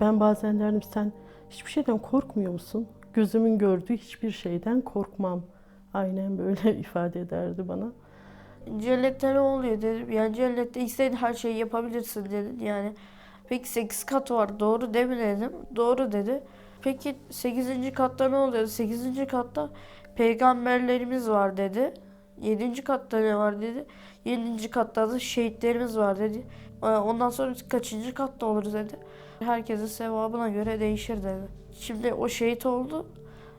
Ben bazen derdim sen hiçbir şeyden korkmuyor musun? Gözümün gördüğü hiçbir şeyden korkmam. Aynen böyle ifade ederdi bana. Cennette ne oluyor dedim. Yani cennette istediğin her şeyi yapabilirsin dedi. Yani peki 8 kat var doğru değil mi dedim. Doğru dedi. Peki 8. katta ne oluyor? 8. katta peygamberlerimiz var dedi. 7. katta ne var dedi. 7. katta da şehitlerimiz var dedi. Ondan sonra kaçıncı katta oluruz dedi. Herkesin sevabına göre değişir dedi. Şimdi o şehit oldu.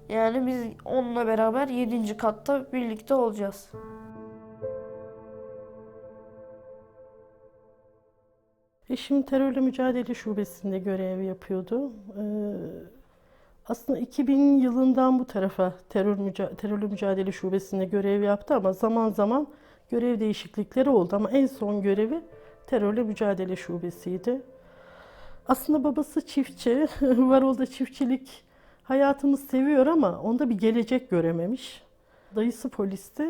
Yani biz onunla beraber 7. katta birlikte olacağız. Eşim terörle mücadele şubesinde görev yapıyordu. Ee, aslında 2000 yılından bu tarafa terör müca- terörle mücadele şubesinde görev yaptı ama zaman zaman görev değişiklikleri oldu ama en son görevi terörle mücadele şubesiydi. Aslında babası çiftçi, Varol'da çiftçilik hayatını seviyor ama onda bir gelecek görememiş. Dayısı polisti.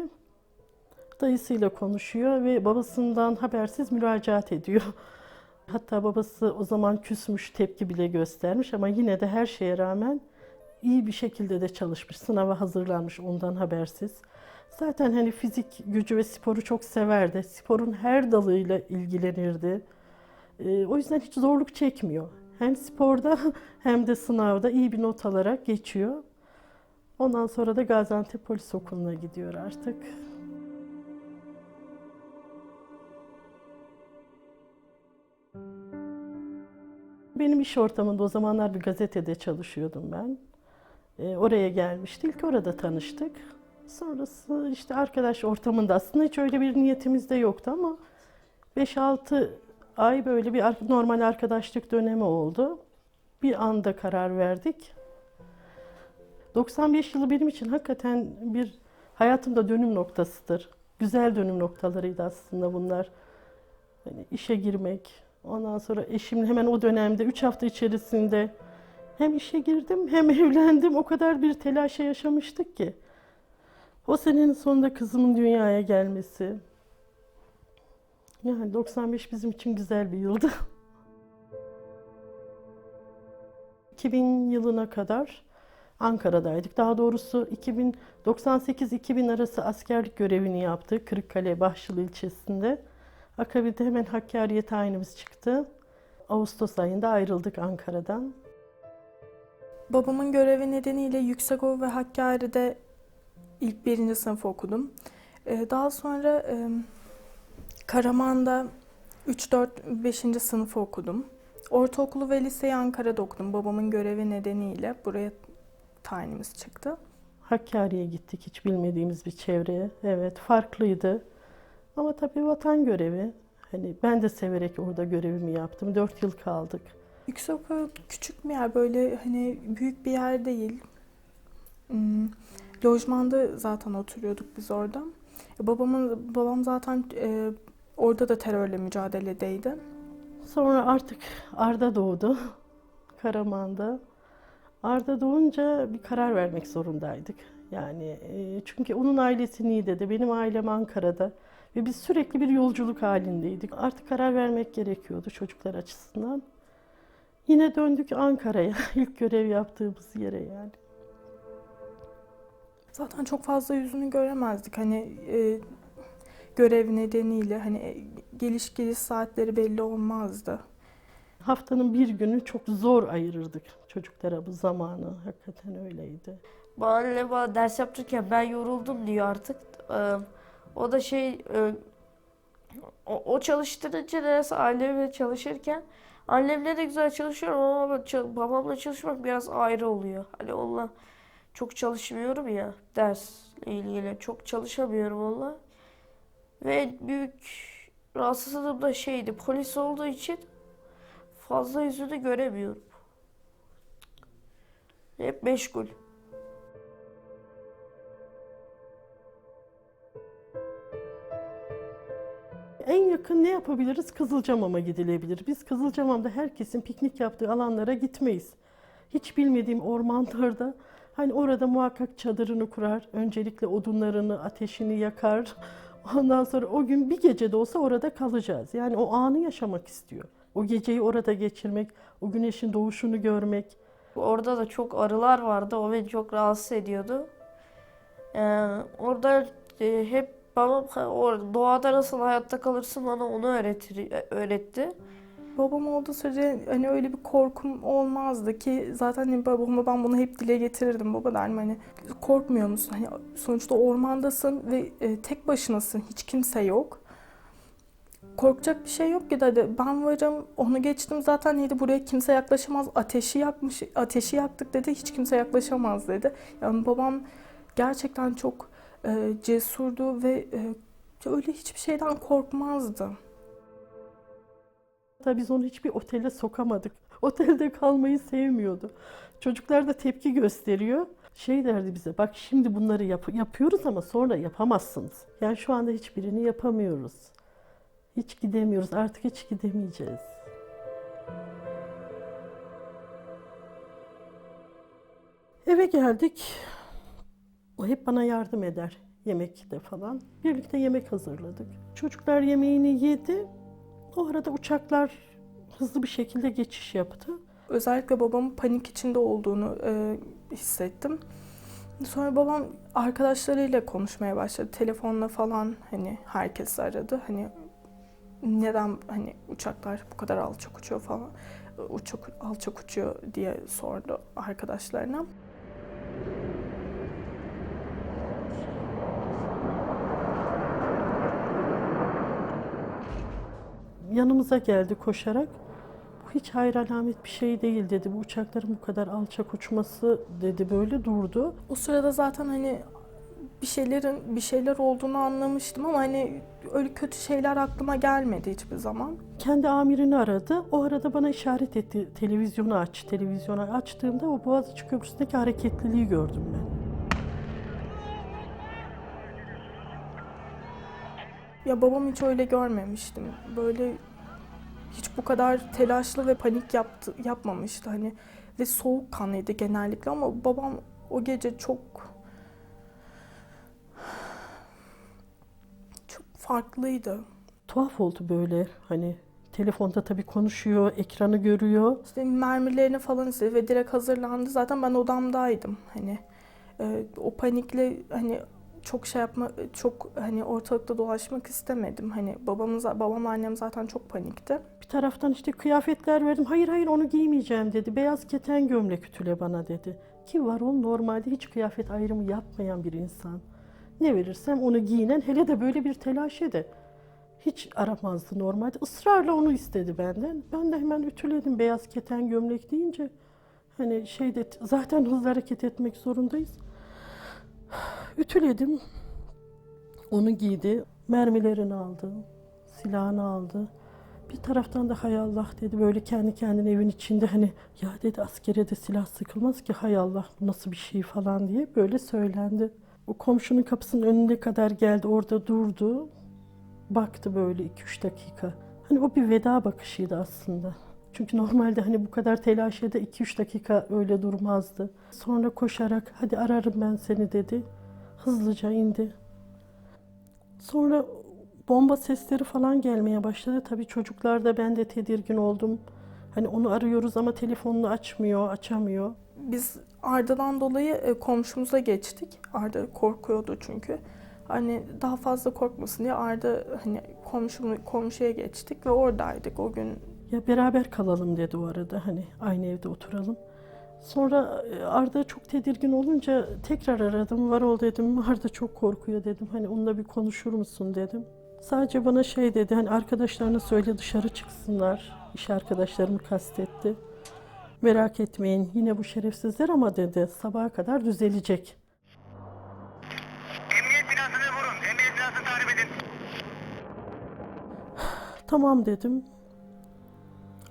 Dayısıyla konuşuyor ve babasından habersiz müracaat ediyor. Hatta babası o zaman küsmüş, tepki bile göstermiş ama yine de her şeye rağmen iyi bir şekilde de çalışmış. Sınava hazırlanmış ondan habersiz. Zaten hani fizik gücü ve sporu çok severdi. Sporun her dalıyla ilgilenirdi. Ee, o yüzden hiç zorluk çekmiyor. Hem sporda hem de sınavda iyi bir not alarak geçiyor. Ondan sonra da Gaziantep Polis Okulu'na gidiyor artık. Benim iş ortamında o zamanlar bir gazetede çalışıyordum ben. Ee, oraya gelmişti. İlk orada tanıştık. Sonrası işte arkadaş ortamında aslında hiç öyle bir niyetimiz de yoktu ama 5-6 ay böyle bir normal arkadaşlık dönemi oldu. Bir anda karar verdik. 95 yılı benim için hakikaten bir hayatımda dönüm noktasıdır. Güzel dönüm noktalarıydı aslında bunlar. Hani işe girmek, ondan sonra eşimle hemen o dönemde 3 hafta içerisinde hem işe girdim hem evlendim. O kadar bir telaşa yaşamıştık ki. O senenin sonunda kızımın dünyaya gelmesi. Yani 95 bizim için güzel bir yıldı. 2000 yılına kadar Ankara'daydık. Daha doğrusu 2098-2000 arası askerlik görevini yaptı Kırıkkale Bahçılı ilçesinde. Akabinde hemen Hakkari'ye tayinimiz çıktı. Ağustos ayında ayrıldık Ankara'dan. Babamın görevi nedeniyle Yüksekova ve Hakkari'de ilk birinci sınıf okudum. Ee, Daha sonra Karaman'da 3, 4, 5. sınıf okudum. Ortaokulu ve liseyi Ankara'da okudum. Babamın görevi nedeniyle buraya tayinimiz çıktı. Hakkari'ye gittik hiç bilmediğimiz bir çevreye. Evet farklıydı. Ama tabii vatan görevi. Hani ben de severek orada görevimi yaptım. Dört yıl kaldık. Yüksekova küçük bir yer böyle hani büyük bir yer değil. Hmm, Lojmanda zaten oturuyorduk biz orada. Babamın babam zaten e, orada da terörle mücadeledeydi. Sonra artık Arda doğdu. Karaman'da. Arda doğunca bir karar vermek zorundaydık. Yani e, çünkü onun ailesi Niğde'de, benim ailem Ankara'da ve biz sürekli bir yolculuk halindeydik. Artık karar vermek gerekiyordu çocuklar açısından. Yine döndük Ankara'ya, ilk görev yaptığımız yere yani. Zaten çok fazla yüzünü göremezdik. Hani e, görev nedeniyle hani e, geliş geliş saatleri belli olmazdı. Haftanın bir günü çok zor ayırırdık çocuklara bu zamanı. Hakikaten öyleydi. Bana bana ders yaptırırken ben yoruldum diyor artık. Ee, o da şey e, o, o çalıştırınca neredeyse annemle çalışırken annemle de güzel çalışıyorum ama babamla çalışmak biraz ayrı oluyor. Hani onunla çok çalışmıyorum ya dersle ilgili çok çalışamıyorum onunla. Ve büyük rahatsızlığım da şeydi polis olduğu için fazla yüzünü göremiyorum. Hep meşgul. En yakın ne yapabiliriz? Kızılcamam'a gidilebilir. Biz Kızılcamam'da herkesin piknik yaptığı alanlara gitmeyiz. Hiç bilmediğim ormanlarda hani orada muhakkak çadırını kurar, öncelikle odunlarını, ateşini yakar. Ondan sonra o gün bir gece de olsa orada kalacağız. Yani o anı yaşamak istiyor. O geceyi orada geçirmek, o güneşin doğuşunu görmek. Orada da çok arılar vardı. O beni çok rahatsız ediyordu. Ee, orada e, hep babam doğada nasıl hayatta kalırsın bana onu öğretir, öğretti. Babam olduğu sürece hani öyle bir korkum olmazdı ki zaten hani babama ben bunu hep dile getirirdim. Baba derdim hani korkmuyor musun? Hani sonuçta ormandasın ve e, tek başınasın. Hiç kimse yok. Korkacak bir şey yok ki dedi. Ben varım. Onu geçtim zaten neydi buraya kimse yaklaşamaz. Ateşi yakmış. Ateşi yaktık dedi. Hiç kimse yaklaşamaz dedi. Yani babam gerçekten çok e, cesurdu ve e, öyle hiçbir şeyden korkmazdı. Hatta biz onu hiçbir otele sokamadık. Otelde kalmayı sevmiyordu. Çocuklar da tepki gösteriyor. Şey derdi bize, bak şimdi bunları yap- yapıyoruz ama sonra yapamazsınız. Yani şu anda hiçbirini yapamıyoruz. Hiç gidemiyoruz, artık hiç gidemeyeceğiz. Eve geldik. O hep bana yardım eder yemekte falan. Birlikte yemek hazırladık. Çocuklar yemeğini yedi. O arada uçaklar hızlı bir şekilde geçiş yaptı. Özellikle babamın panik içinde olduğunu e, hissettim. Sonra babam arkadaşlarıyla konuşmaya başladı. Telefonla falan hani herkes aradı. Hani neden hani uçaklar bu kadar alçak uçuyor falan. Uçak alçak uçuyor diye sordu arkadaşlarına. Yanımıza geldi koşarak. Bu hiç hayır alamet bir şey değil dedi. Bu uçakların bu kadar alçak uçması dedi böyle durdu. O sırada zaten hani bir şeylerin bir şeyler olduğunu anlamıştım ama hani öyle kötü şeyler aklıma gelmedi hiçbir zaman. Kendi amirini aradı. O arada bana işaret etti. Televizyonu aç. Televizyonu açtığımda o Boğaziçi Köprüsü'ndeki hareketliliği gördüm ben. Ya babam hiç öyle görmemiştim. Böyle hiç bu kadar telaşlı ve panik yaptı, yapmamıştı hani ve soğukkanlıydı genellikle ama babam o gece çok çok farklıydı. Tuhaf oldu böyle hani telefonda tabii konuşuyor, ekranı görüyor. İşte mermilerini falan istedi ve direkt hazırlandı. Zaten ben odamdaydım. Hani e, o panikle hani çok şey yapma çok hani ortalıkta dolaşmak istemedim. Hani babamız babam annem zaten çok panikti. Bir taraftan işte kıyafetler verdim. Hayır hayır onu giymeyeceğim dedi. Beyaz keten gömlek ütüle bana dedi. Ki var o normalde hiç kıyafet ayrımı yapmayan bir insan. Ne verirsem onu giyinen hele de böyle bir telaşı de. Hiç aramazdı normalde. Israrla onu istedi benden. Ben de hemen ütüledim beyaz keten gömlek deyince. Hani şeyde zaten hızlı hareket etmek zorundayız. Ütüledim. Onu giydi. Mermilerini aldı. Silahını aldı. Bir taraftan da hay Allah dedi böyle kendi kendine evin içinde hani ya dedi askere de silah sıkılmaz ki hay Allah nasıl bir şey falan diye böyle söylendi. O komşunun kapısının önüne kadar geldi orada durdu. Baktı böyle 2-3 dakika. Hani o bir veda bakışıydı aslında. Çünkü normalde hani bu kadar telaşede 2-3 dakika öyle durmazdı. Sonra koşarak hadi ararım ben seni dedi. Hızlıca indi. Sonra bomba sesleri falan gelmeye başladı. Tabii çocuklar da ben de tedirgin oldum. Hani onu arıyoruz ama telefonunu açmıyor, açamıyor. Biz Arda'dan dolayı e, komşumuza geçtik. Arda korkuyordu çünkü. Hani daha fazla korkmasın diye Arda hani komşu komşuya geçtik ve oradaydık o gün. Ya beraber kalalım dedi o arada hani aynı evde oturalım. Sonra e, Arda çok tedirgin olunca tekrar aradım. Var ol dedim. Arda çok korkuyor dedim. Hani onunla bir konuşur musun dedim. Sadece bana şey dedi. Hani arkadaşlarına söyle dışarı çıksınlar. İş arkadaşlarımı kastetti. Merak etmeyin yine bu şerefsizler ama dedi sabaha kadar düzelecek. Emniyet binasını vurun. Emniyet binasını tahrip edin. Tamam dedim.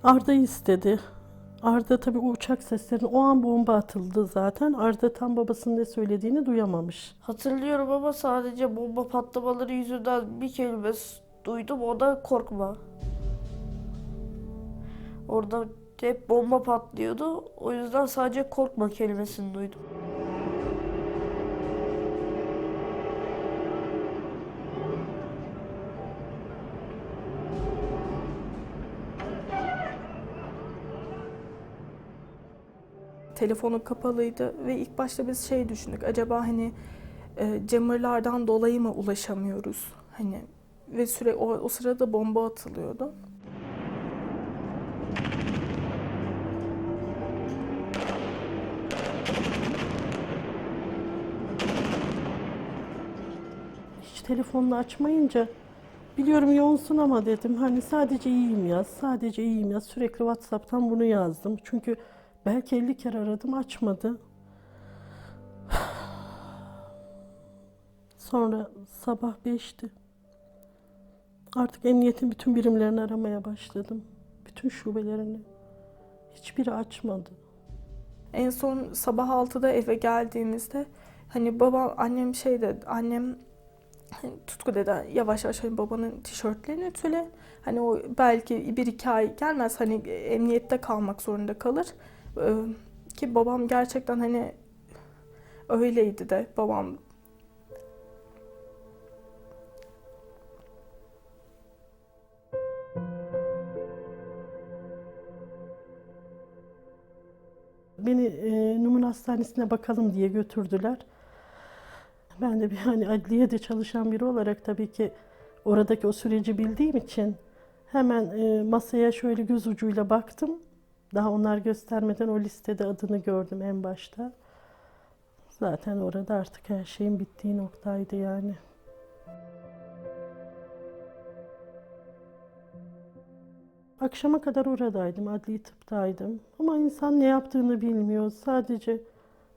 Arda'yı istedi. Arda tabii o uçak seslerini o an bomba atıldı zaten. Arda tam babasının ne söylediğini duyamamış. Hatırlıyorum ama sadece bomba patlamaları yüzünden bir kelime duydum o da korkma. Orada hep bomba patlıyordu. O yüzden sadece korkma kelimesini duydum. Telefonu kapalıydı ve ilk başta biz şey düşündük. Acaba hani e, jammerlardan dolayı mı ulaşamıyoruz? Hani ve süre o, o sırada bomba atılıyordu. Hiç telefonunu açmayınca biliyorum yoğunsun ama dedim hani sadece iyiyim yaz, sadece iyiyim yaz. Sürekli WhatsApp'tan bunu yazdım. Çünkü belki 50 kere aradım açmadı. Sonra sabah 5'ti. Artık emniyetin bütün birimlerini aramaya başladım. Bütün şubelerini. Hiçbiri açmadı. En son sabah 6'da eve geldiğimizde hani baba annem şey dedi annem hani Tutku dedi yavaş yavaş hani babanın tişörtlerini ütüle. Hani o belki bir iki ay gelmez hani emniyette kalmak zorunda kalır. Ki babam gerçekten hani öyleydi de babam Beni e, Numun Hastanesi'ne bakalım diye götürdüler. Ben de bir hani adliyede çalışan biri olarak tabii ki oradaki o süreci bildiğim için hemen e, masaya şöyle göz ucuyla baktım. Daha onlar göstermeden o listede adını gördüm en başta. Zaten orada artık her şeyin bittiği noktaydı yani. Akşama kadar oradaydım, adli tıptaydım. Ama insan ne yaptığını bilmiyor. Sadece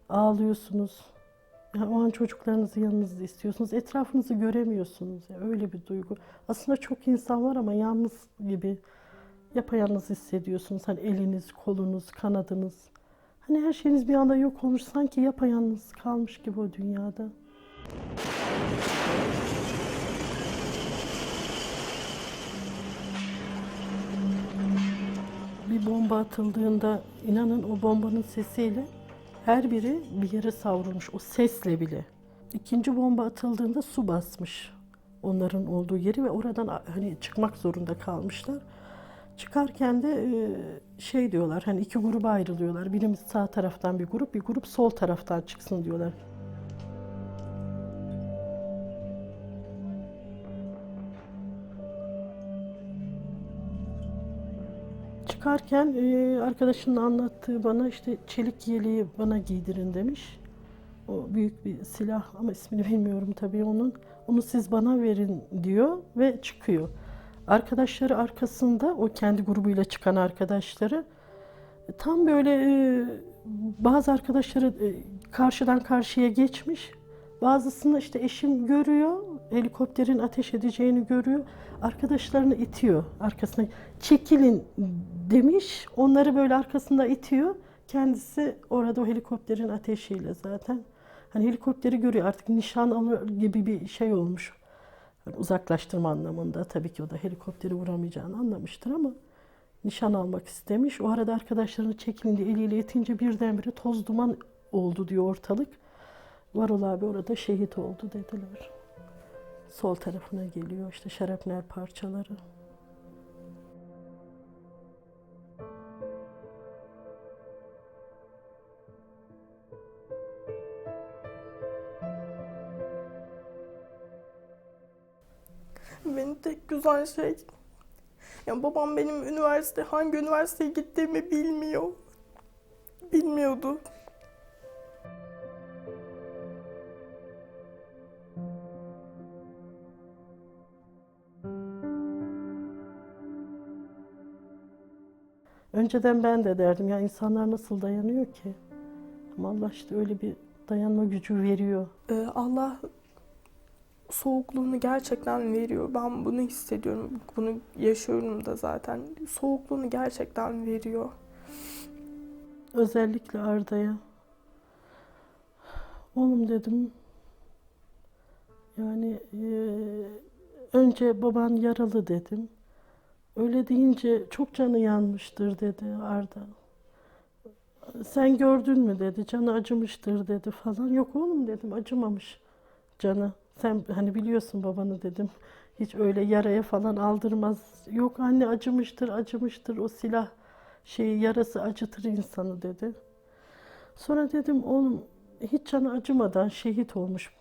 ağlıyorsunuz. Yani o an çocuklarınızı yanınızda istiyorsunuz. Etrafınızı göremiyorsunuz. Ya öyle bir duygu. Aslında çok insan var ama yalnız gibi yapayalnız hissediyorsunuz. Hani eliniz, kolunuz, kanadınız. Hani her şeyiniz bir anda yok olmuş. Sanki yapayalnız kalmış gibi o dünyada. bir bomba atıldığında inanın o bombanın sesiyle her biri bir yere savrulmuş o sesle bile. İkinci bomba atıldığında su basmış onların olduğu yeri ve oradan hani çıkmak zorunda kalmışlar. Çıkarken de e, şey diyorlar hani iki gruba ayrılıyorlar. Birimiz sağ taraftan bir grup, bir grup sol taraftan çıksın diyorlar. Çıkarken e, arkadaşının anlattığı bana işte çelik yeleği bana giydirin demiş. O büyük bir silah ama ismini bilmiyorum tabii onun. Onu siz bana verin diyor ve çıkıyor. Arkadaşları arkasında o kendi grubuyla çıkan arkadaşları tam böyle e, bazı arkadaşları e, karşıdan karşıya geçmiş. Bazısını işte eşim görüyor, helikopterin ateş edeceğini görüyor. Arkadaşlarını itiyor arkasına. Çekilin demiş. Onları böyle arkasında itiyor. Kendisi orada o helikopterin ateşiyle zaten. Hani helikopteri görüyor artık nişan alır gibi bir şey olmuş. Yani uzaklaştırma anlamında tabii ki o da helikopteri vuramayacağını anlamıştır ama nişan almak istemiş. O arada arkadaşlarını çekilin diye eliyle itince birdenbire toz duman oldu diyor ortalık. Varol abi orada şehit oldu dediler. Sol tarafına geliyor işte şarapnel parçaları. Benim tek güzel şey ya babam benim üniversite hangi üniversiteye gittiğimi bilmiyor. Bilmiyordu. Önceden ben de derdim ya insanlar nasıl dayanıyor ki? Ama Allah işte öyle bir dayanma gücü veriyor. Ee, Allah soğukluğunu gerçekten veriyor. Ben bunu hissediyorum. Bunu yaşıyorum da zaten. Soğukluğunu gerçekten veriyor. Özellikle Arda'ya. Oğlum dedim. Yani eee, Önce baban yaralı dedim. Öyle deyince çok canı yanmıştır dedi Arda. Sen gördün mü dedi. Canı acımıştır dedi falan. Yok oğlum dedim acımamış canı. Sen hani biliyorsun babanı dedim. Hiç öyle yaraya falan aldırmaz. Yok anne acımıştır acımıştır o silah şeyi yarası acıtır insanı dedi. Sonra dedim oğlum hiç canı acımadan şehit olmuş.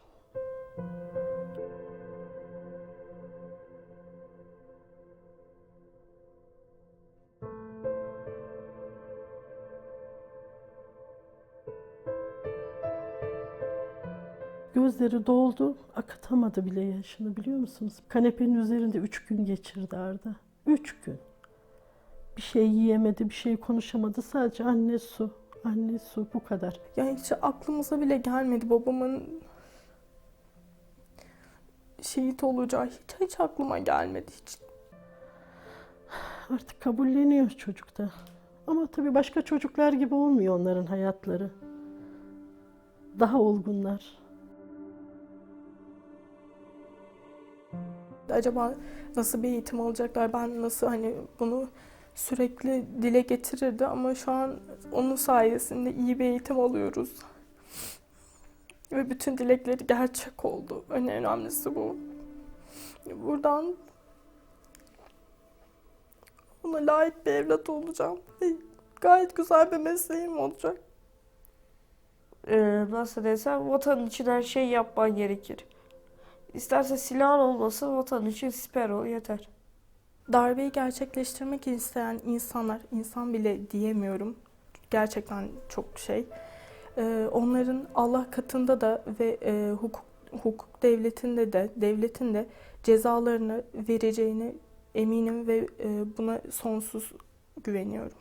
Gözleri doldu, akıtamadı bile yaşını biliyor musunuz? Kanepenin üzerinde üç gün geçirdi Arda. Üç gün. Bir şey yiyemedi, bir şey konuşamadı. Sadece anne su, anne su bu kadar. Yani hiç aklımıza bile gelmedi babamın şehit olacağı hiç hiç aklıma gelmedi hiç. Artık kabulleniyor çocuk da. Ama tabii başka çocuklar gibi olmuyor onların hayatları. Daha olgunlar. Acaba nasıl bir eğitim alacaklar? Ben nasıl hani bunu sürekli dile getirirdi ama şu an onun sayesinde iyi bir eğitim alıyoruz. Ve bütün dilekleri gerçek oldu. En önemlisi bu. Buradan ona layık bir evlat olacağım. Gayet güzel bir mesleğim olacak. Ee, nasıl desem vatan için her şey yapman gerekir. İsterse silahın olmasın vatan için siper ol yeter. Darbeyi gerçekleştirmek isteyen insanlar, insan bile diyemiyorum. Gerçekten çok şey. Ee, onların Allah katında da ve e, hukuk, hukuk devletinde de, devletin de cezalarını vereceğine eminim ve e, buna sonsuz güveniyorum.